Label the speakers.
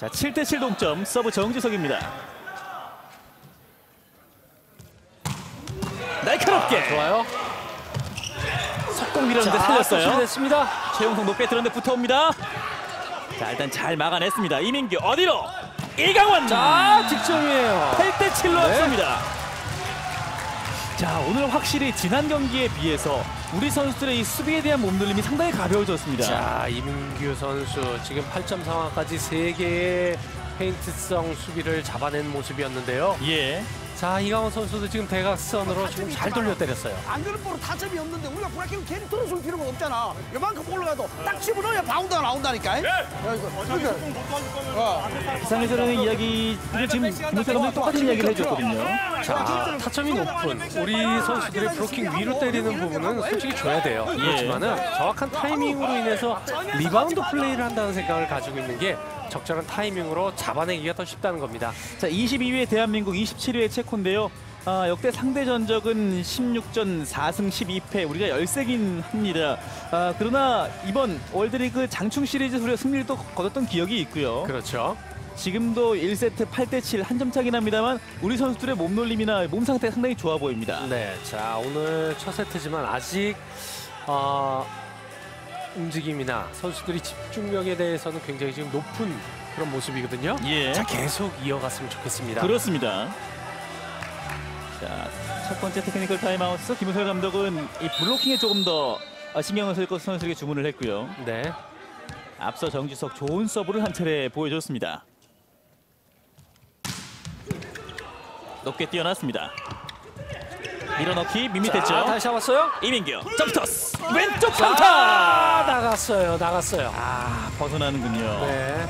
Speaker 1: 자, 7대7 동점 서브 정지석입니다. 날카롭게
Speaker 2: 좋아요.
Speaker 1: 속공 밀었는데 살렸어요.
Speaker 2: 됐습니다.
Speaker 1: 최용성 높게 들었는데 붙어옵니다. 자, 일단 잘 막아냈습니다. 이민규 어디로? 이강원.
Speaker 2: 자, 득점이에요.
Speaker 1: 8대 7로
Speaker 2: 네.
Speaker 1: 앞섭니다. 자, 오늘 확실히 지난 경기에 비해서 우리 선수들의 이 수비에 대한 몸놀림이 상당히 가벼워졌습니다.
Speaker 2: 자, 이민규 선수 지금 8점 상황까지 3개의 페인트성 수비를 잡아낸 모습이었는데요.
Speaker 1: 예.
Speaker 2: 자, 이강원 선수도 지금 대각선으로 지금 잘 돌려 때렸어요.
Speaker 3: 안 그런 볼은 타점이 없는데 우리가 브라켓을 괜히 들어줄 필요가 없잖아. 요만큼 올라가도 딱 집어넣어야 바운드가 나온다니까. 야, 이거. 그러니까. 어.
Speaker 1: 부상에서는 이야기를 지금 김우태 감독이 똑같은 이야기를 해줬거든요.
Speaker 2: 자, 타점이 높은 우리 선수들의 브로킹 위로 때리는 부분은 솔직히 줘야 돼요. 그렇지만은 정확한 타이밍으로 인해서 리바운드 플레이를 한다는 생각을 가지고 있는 게 적절한 타이밍으로 잡아내기가 더 쉽다는 겁니다.
Speaker 1: 자, 22위의 대한민국, 27위의 체코인데요. 아, 역대 상대 전적은 16전 4승 12패 우리가 열세긴 합니다. 아, 그러나 이번 월드리그 장충 시리즈 우리가 승리를 또 거뒀던 기억이 있고요.
Speaker 2: 그렇죠.
Speaker 1: 지금도 1세트 8대 7 한 점 차긴 합니다만 우리 선수들의 몸놀림이나 몸 상태가 상당히 좋아 보입니다.
Speaker 2: 네, 자 오늘 첫 세트지만 아직 어, 움직임이나 선수들이 집중력에 대해서는 굉장히 지금 높은 그런 모습이거든요.
Speaker 1: 예.
Speaker 2: 자 계속 이어갔으면 좋겠습니다.
Speaker 1: 그렇습니다. 자, 첫 번째 테크니컬 타임아웃에서 김우설 감독은 이 블로킹에 조금 더 어, 신경을 쓸 것을 선수에게 주문을 했고요.
Speaker 2: 네,
Speaker 1: 앞서 정지석 좋은 서브를 한 차례 보여줬습니다. 높게 뛰어났습니다. 밀어넣기
Speaker 2: 자
Speaker 1: 밋밋했죠.
Speaker 2: 다시 잡았어요.
Speaker 1: 이민규 점프토스 왼쪽
Speaker 2: 자
Speaker 1: 강타
Speaker 2: 나갔어요, 나갔어요.
Speaker 1: 아 벗어나는군요.
Speaker 2: 네,